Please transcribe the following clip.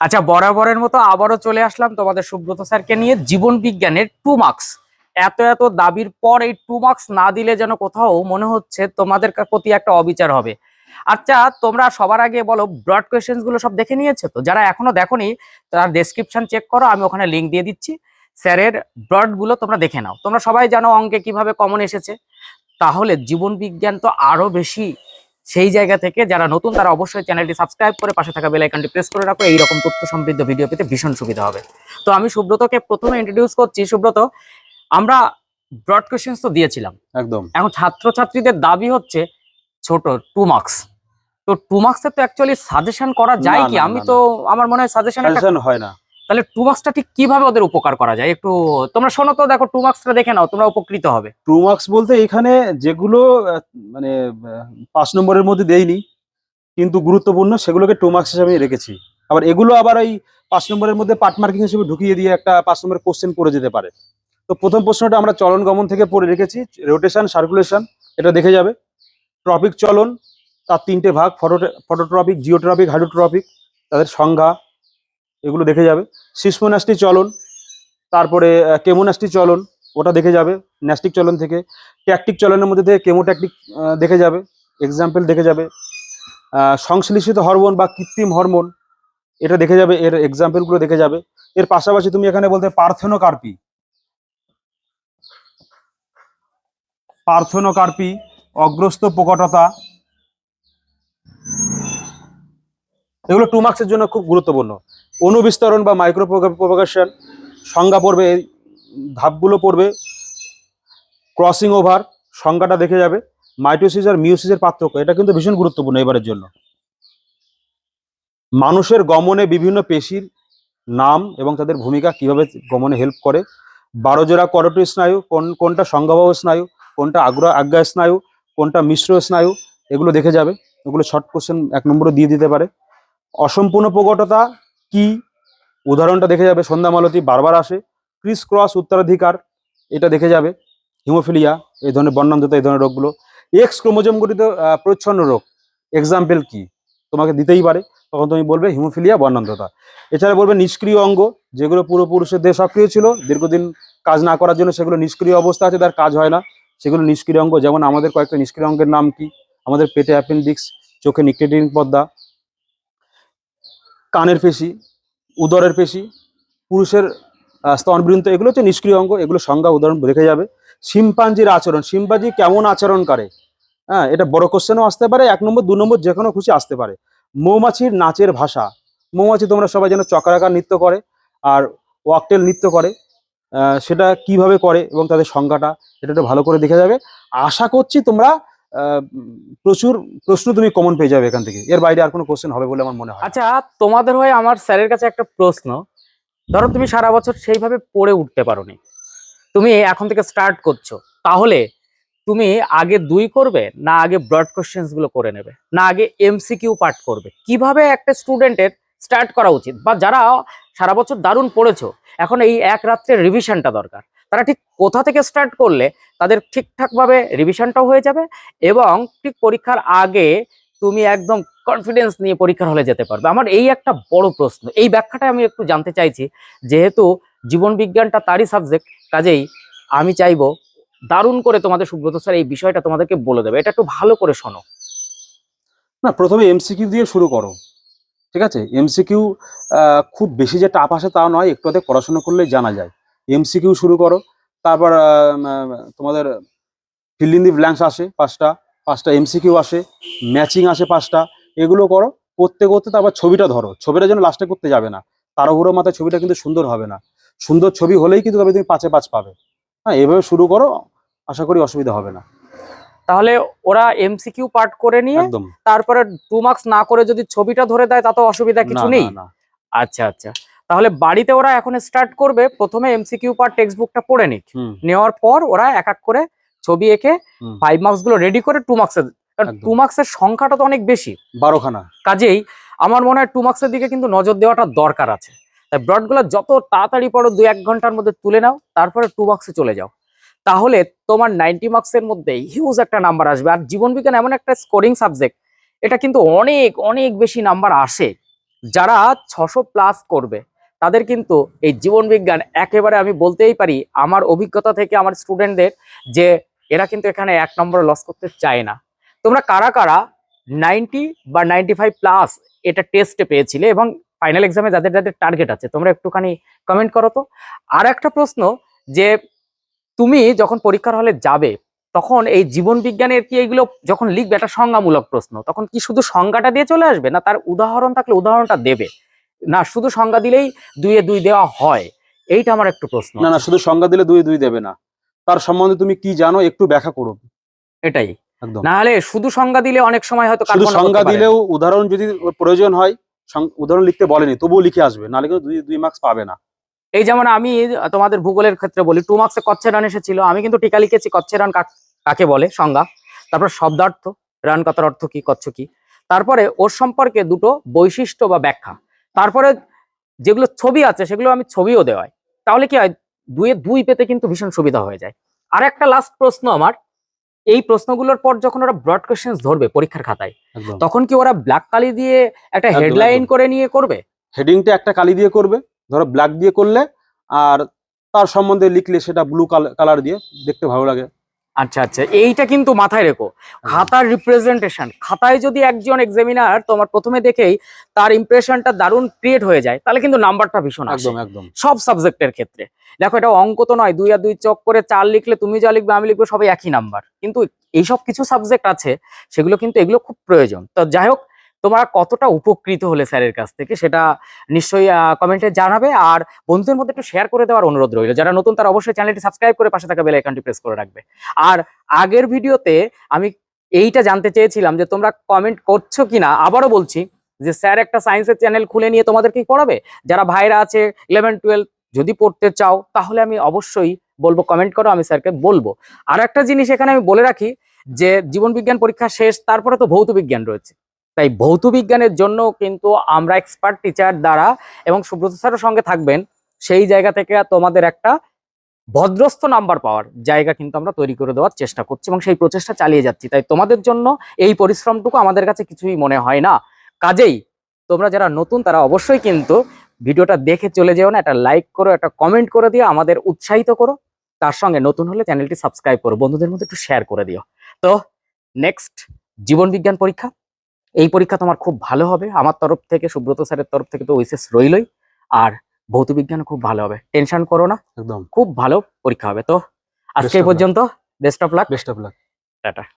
আচ্ছা বরাবরের মতো আবারও চলে আসলাম তোমাদের সুব্রত স্যারকে নিয়ে জীবন বিজ্ঞানের টু মার্কস এত এত দাবির পর এই টু মার্কস না দিলে যেন কোথাও মনে হচ্ছে তোমাদের প্রতি একটা অবিচার হবে। আচ্ছা তোমরা সবার আগে বলো ব্রড কোয়েশ্চেন্সগুলো সব দেখে নিয়েছো তো? যারা এখনও দেখোনি, তার ডেসক্রিপশন চেক করো, আমি ওখানে লিঙ্ক দিয়ে দিচ্ছি। স্যারের ব্রডগুলো তোমরা দেখে নাও। তোমরা সবাই জানো অঙ্কে কীভাবে কমন এসেছে। তাহলে জীবন বিজ্ঞান তো আরও বেশি সেই জায়গা থেকে যারা নতুন তারা অবশ্যই চ্যানেলটি সাবস্ক্রাইব করে পাশে থাকা বেল আইকনটি প্রেস করে রাখো। এইরকম তথ্য সমৃদ্ধ ভিডিও পেতে ভীষণ সুবিধা হবে। তো আমি সুব্রতকে প্রথমে ইন্ট্রোডিউস করছি। সুব্রত আমরা ব্রড কোয়েশ্চেন্স তো দিয়েছিলাম। একদম। এখন ছাত্রছাত্রীদের দাবি হচ্ছে ছোট টু মার্কস তো টু মার্কসের তো অ্যাকচুয়ালি সাজেশন করা যায় কি? আমি তো আমার মনে হয় সাজেশন হয় না। তাহলে টু মার্কসটা ঠিক কীভাবে ওদের উপকার করা যায়? একটু, তোমরা শোনো তো, দেখো টু মার্কসটা দেখে নাও, তোমরা উপকৃত হবে। টু মার্কস বলতে এখানে যেগুলো মানে পাঁচ নম্বরের মধ্যে দেইনি, কিন্তু গুরুত্বপূর্ণ, সেগুলোকে টু মার্কস হিসেবে রেখেছি। আবার এগুলো আবার ওই পাঁচ নম্বরের মধ্যে পার্ট মার্কিং হিসেবে ঢুকিয়ে দিয়ে একটা পাঁচ নম্বরের কোশ্চেন করে যেতে পারে। তো প্রথম প্রশ্নটা আমরা চলন গমন থেকে পড়ে রেখেছি রোটেশন সার্কুলেশন এটা দেখে যাবে। ট্রপিক চলন, তার তিনটে ভাগ ফটো ফটোট্রপিক জিওট্রপিক হাইড্রোট্রপিক তাদের সংজ্ঞা এগুলো দেখে যাবে। শিশ্মন্যাষ্টি চলন তারপরে কেমোন্যাষ্টি চলন ওটা দেখে যাবে ন্যাস্টিক চলন থেকে। ট্যাকটিক চলনের মধ্যে থেকে কেমোট্যাকটিক দেখে যাবে এক্সাম্পল দেখে যাবে। আহ, সংশ্লেষিত হরমোন বা কৃত্রিম হরমোন এটা দেখে যাবে এর এক্সাম্পলগুলো দেখে যাবে। এর পাশাপাশি তুমি এখানে বলতে পার্থেনোকার্পি। পার্থেনোকার্পি অগ্রস্ত প্রকটতা এগুলো টু মার্কসের জন্য খুব গুরুত্বপূর্ণ। অনুবিস্তরণ বা মাইক্রো প্রোপাগেশন সংজ্ঞা পড়বে এই ধাপগুলো পড়বে ক্রসিং ওভার সংজ্ঞাটা দেখে যাবে মাইটোসিস আর মিউসিসের পার্থক্য, এটা কিন্তু ভীষণ গুরুত্বপূর্ণ এবারের জন্য। মানুষের গমনে বিভিন্ন পেশির নাম এবং তাদের ভূমিকা কীভাবে গমনে হেল্প করে বারো জোড়া করোটি স্নায়ু, কোন, কোনটা সংজ্ঞাবহ স্নায়ু, কোনটা আগ্রা আজ্ঞা স্নায়ু, কোনটা মিশ্র স্নায়ু, এগুলো দেখে যাবে, এগুলো শর্ট কোশ্চেন এক নম্বরে দিয়ে দিতে পারে। অসম্পূর্ণ প্রকটতা কি উদাহরণটা দেখে যাবে, সন্ধ্যা মালতী বারবার আসে ক্রিস ক্রস উত্তরাধিকার, এটা দেখে যাবে হিমোফিলিয়া এই ধরনের বর্ণান্ধতা এই ধরনের রোগগুলো এক্স ক্রোমোজোম গঠিত প্রচ্ছন্ন রোগ এক্সাম্পল কি? তোমাকে দিতেই পারে, তখন তুমি বলবে হিমোফিলিয়া বর্ণান্ধতা এছাড়া বলবে নিষ্ক্রিয় অঙ্গ, যেগুলো পূর্বপুরুষের দেহ সক্রিয় ছিল, দীর্ঘদিন কাজ না করার জন্য সেগুলো নিষ্ক্রিয় অবস্থা আছে, তার কাজ হয় না। সেগুলো নিষ্ক্রিয় অঙ্গ, যেমন আমাদের কয়েকটা নিষ্ক্রিয় অঙ্গের নাম কি? আমাদের পেটে অ্যাপেন্ডিক্স চোখে নিক্রেটিং পর্দা কানের পেশি, উদরের পেশি, পুরুষের স্তনবৃন্ত, এগুলো হচ্ছে নিষ্ক্রিয় অঙ্গ, এগুলো সংজ্ঞা উদাহরণ দেখে যাবে। শিম্পাঞ্জির আচরণ, শিম্পাঞ্জি কেমন আচরণ করে? হ্যাঁ এটা বড় কোশ্চেনও আসতে পারে, এক নম্বর, দু নম্বর যে কোনো খুশি আসতে পারে। মৌমাছির নাচের ভাষা, মৌমাছি তোমরা সবাই যেন চক্রাকার নৃত্য করে আর ওয়াকটেল নৃত্য করে সেটা কীভাবে করে এবং তাদের সংজ্ঞাটা, এটা একটু ভালো করে দেখে যাবে। আশা করছি তোমরা প্রচুর প্রশ্ন তুমি কমন পেয়ে যাবে এখান থেকে। এর বাইরে আর কোনো কোশ্চেন হবে বলে আমার মনে হয় আচ্ছা তোমাদের হয়ে আমার স্যারের কাছে একটা প্রশ্ন। ধরো তুমি সারা বছর সেইভাবে পড়ে উঠতে পারোনি। তুমি এখন থেকে স্টার্ট করছ। তাহলে তুমি আগে দুই করবে না আগে ব্রড কোশ্চেন্সগুলো করে নেবে? না আগে এমসিকিউ পার্ট করবে? কীভাবে একটা স্টুডেন্টের স্টার্ট করা উচিত? বা যারা সারা বছর দারুণ পড়েছো, এখন এই এক রাত্রের রিভিশনটা দরকার। তারা ঠিক কোথা থেকে স্টার্ট করলে তাদের ঠিকঠাকভাবে রিভিশনটাও হয়ে যাবে এবং ঠিক পরীক্ষার আগে তুমি একদম কনফিডেন্স নিয়ে পরীক্ষার হলে যেতে পারবে। আমার এই একটা বড় প্রশ্ন, এই ব্যাখ্যাটা আমি একটু জানতে চাইছি। যেহেতু জীবন বিজ্ঞানটা তারই সাবজেক্ট কাজেই আমি চাইব দারুণ করে তোমাদের সুব্রত স্যার এই বিষয়টা তোমাদেরকে বলে দেবে। এটা একটু ভালো করে শোনো। না, প্রথমে এমসিকিউ দিয়ে শুরু করো, ঠিক আছে? এমসিকিউ খুব বেশি যে টাপ আসে তা নয়, একটু পড়াশোনা করলে জানা যায়। এমসিকিউ শুরু করো। তারপর তোমাদের ফিল ইন দি ব্ল্যাঙ্কস আসে পাঁচটা পাঁচটা এমসিকিউ আসে ম্যাচিং আসে পাঁচটা এগুলো করো। করতে করতে তারপর ছবিটা ধরো। ছবিটা যেন লাস্টে করতে যাবে না। তাড়াহুড়ো মাথায় ছবিটা কিন্তু সুন্দর হবে না। সুন্দর ছবি হলেই কিন্তু তবে তুমি পাঁচে পাঁচ পাবে। হ্যাঁ এভাবে শুরু করো। আশা করি অসুবিধা হবে না। তাহলে ওরা এমসিকিউ পার্ট করে নিয়ে তারপরে টু মার্কস না করে যদি ছবিটা ধরে দেয় তাতে অসুবিধা কিছু নেই। আচ্ছা আচ্ছা। তাহলে বাড়িতে ওরা এখন স্টার্ট করবে। প্রথমে এমসিকিউ পার টেক্সট বুকটা পড়ে নিক। নেওয়ার পর ওরা এক এক করে ছবি এঁকে ফাইভ মার্কসগুলো রেডি করে টু মার্কসের কারণ। টু মার্কসের সংখ্যাটা তো অনেক বেশি। বারোখানা। কাজেই আমার মনে হয় টু মার্কসের দিকে কিন্তু নজর দেওয়াটা দরকার আছে। তাই ব্রডগুলো যত তাড়াতাড়ি পড়ো দু এক ঘণ্টার মধ্যে তুলে নাও তারপরে টু মার্কসে চলে যাও। তাহলে তোমার নাইনটি মার্কসের মধ্যে হিউজ একটা নাম্বার আসবে। আর জীবন বিজ্ঞান এমন একটা স্কোরিং সাবজেক্ট এটা কিন্তু অনেক অনেক বেশি নাম্বার আসে। যারা ছশো প্লাস করবে তাদের কিন্তু এই জীবন বিজ্ঞান একেবারে আমি বলতেই পারি আমার অভিজ্ঞতা থেকে আমার স্টুডেন্টদের যে এরা কিন্তু এখানে এক নম্বর লস করতে চায় না। তোমরা কারা কারা নাইনটি বা নাইনটি ফাইভ প্লাস এটা টেস্টে পেয়েছিলে এবং ফাইনাল এক্সামে যাদের যাদের টার্গেট আছে, তোমরা একটুখানি কমেন্ট করো তো। আর একটা প্রশ্ন যে তুমি যখন পরীক্ষার হলে যাবে, তখন এই জীবন বিজ্ঞানের কি এইগুলো যখন লিখবে একটা সংজ্ঞামূলক প্রশ্ন, তখন কি শুধু সংজ্ঞাটা দিয়ে চলে আসবে না, তার উদাহরণ থাকলে উদাহরণটা দেবে? না শুধু সংজ্ঞা দিলেই দুইয়ে দুই দেওয়া হয়। এইটা আমার একটু প্রশ্ন না না শুধু সংজ্ঞা দিলে দুই দুই দেবে না। তার সম্বন্ধে তুমি কি জানো একটু ব্যাখ্যা করো এটাই। না হলে শুধু সংজ্ঞা দিলে অনেক সময় হয়তো শুধু সংজ্ঞা দিলেও উদাহরণ যদি প্রয়োজন হয় উদাহরণ লিখতে বলেনি তবুও লিখে আসবে নাহলে কিন্তু দুই দুই মার্কস পাবে না। এই যেমন আমি তোমাদের ভূগোলের ক্ষেত্রে বলি টু মার্কসে কচ্ছের রান এসেছিল আমি কিন্তু টিকা লিখেছি কচ্ছের রান কাকে বলে সংজ্ঞা। তারপর শব্দার্থ রান কথার অর্থ কি কচ্ছ কি। তারপরে ওর সম্পর্কে দুটো বৈশিষ্ট্য বা ব্যাখ্যা। তারপরে যেগুলো ছবি আছে সেগুলো আমি ছবিও দেওয়াই। তাহলে কি হয়? দুয়ে দুই পেতে কিন্তু ভীষণ সুবিধা হয়ে যায়। আর একটা লাস্ট প্রশ্ন আমার। এই প্রশ্নগুলোর পর যখন ওরা ব্রড কোয়েশ্চেন্স ধরবে পরীক্ষার খাতায় তখন কি ওরা ব্ল্যাক কালি দিয়ে একটা হেডলাইন করে নিয়ে করবে? হেডিংটা একটা কালি দিয়ে করবে। ধরো ব্ল্যাক দিয়ে করলে আর তার সম্বন্ধে লিখলে সেটা ব্লু কালার দিয়ে দেখতে ভালো লাগে। আচ্ছা আচ্ছা এইটা কিন্তু মাথায় রেখো। খাতার রিপ্রেজেন্টেশন খাতায় যদি একজন এক্সামিনার তোমার প্রথমে দেখেই তার ইমপ্রেশনটা দারুণ ক্রিয়েট হয়ে যায় তাহলে কিন্তু নাম্বারটা ভীষণ একদম একদম। সব সাবজেক্টের ক্ষেত্রে। দেখো এটা অঙ্ক তো নয় দুই আর দুই চক করে চার লিখলে তুমি যা লিখবে আমি লিখব সবাই একই নাম্বার কিন্তু এইসব কিছু সাবজেক্ট আছে সেগুলো কিন্তু এগুলো খুব প্রয়োজন। তো যাই হোক তোমরা কতটা উপকৃত হলে স্যারের কাছ থেকে সেটা নিশ্চয়ই কমেন্টে জানাবে। আর বন্ধুদের মধ্যে একটু শেয়ার করে দেওয়ার অনুরোধ রইল। যারা নতুন তারা অবশ্যই চ্যানেলটি সাবস্ক্রাইব করে পাশে থাকা বেল আইকনটি প্রেস করে রাখবে। আর আগের ভিডিওতে আমি এইটা জানতে চেয়েছিলাম যে তোমরা কমেন্ট করছ কিনা, আবারও বলছি যে স্যার একটা সায়েন্সের চ্যানেল খুলে নিয়ে তোমাদের কি পড়াবে যারা ভাইরা আছে ইলেভেন টুয়েলভ যদি পড়তে চাও, তাহলে আমি অবশ্যই বলব কমেন্ট করো, আমি স্যারকে বলব। আর একটা জিনিস এখানে আমি বলে রাখি যে জীবন বিজ্ঞান পরীক্ষা শেষ, তারপরে তো ভৌত বিজ্ঞান রয়েছে। তাই ভৌত বিজ্ঞানের জন্য কিন্তু আমরা এক্সপার্ট টিচার দ্বারা এবং সুব্রত স্যারের সঙ্গে থাকবেন, সেই জায়গা থেকে তোমাদের একটা ভদ্রস্থ নাম্বার পাওয়ার জায়গা কিন্তু আমরা তৈরি করে দেওয়ার চেষ্টা করছি এবং সেই প্রচেষ্টা চালিয়ে যাচ্ছি। তাই তোমাদের জন্য এই পরিশ্রমটুকু আমাদের কাছে কিছুই মনে হয় না। কাজেই তোমরা যারা নতুন তারা অবশ্যই কিন্তু ভিডিওটা দেখে চলে যেও না, একটা লাইক করো, একটা কমেন্ট করে দিও, আমাদের উৎসাহিত করো। তার সঙ্গে নতুন হলে চ্যানেলটি সাবস্ক্রাইব করো। বন্ধুদের মধ্যে একটু শেয়ার করে দিও। তো নেক্সট জীবন বিজ্ঞান পরীক্ষা। এই পরীক্ষা তোমার খুব ভালো হবে। আমার তরফ থেকে সুব্রত স্যারের তরফ থেকে তো ওইসেস রইলই। আর ভৌত বিজ্ঞান খুব ভালো হবে। টেনশন করো না। একদম। খুব ভালো পরীক্ষা হবে। তো আজকে. পর্যন্ত best of luck best of luck tata.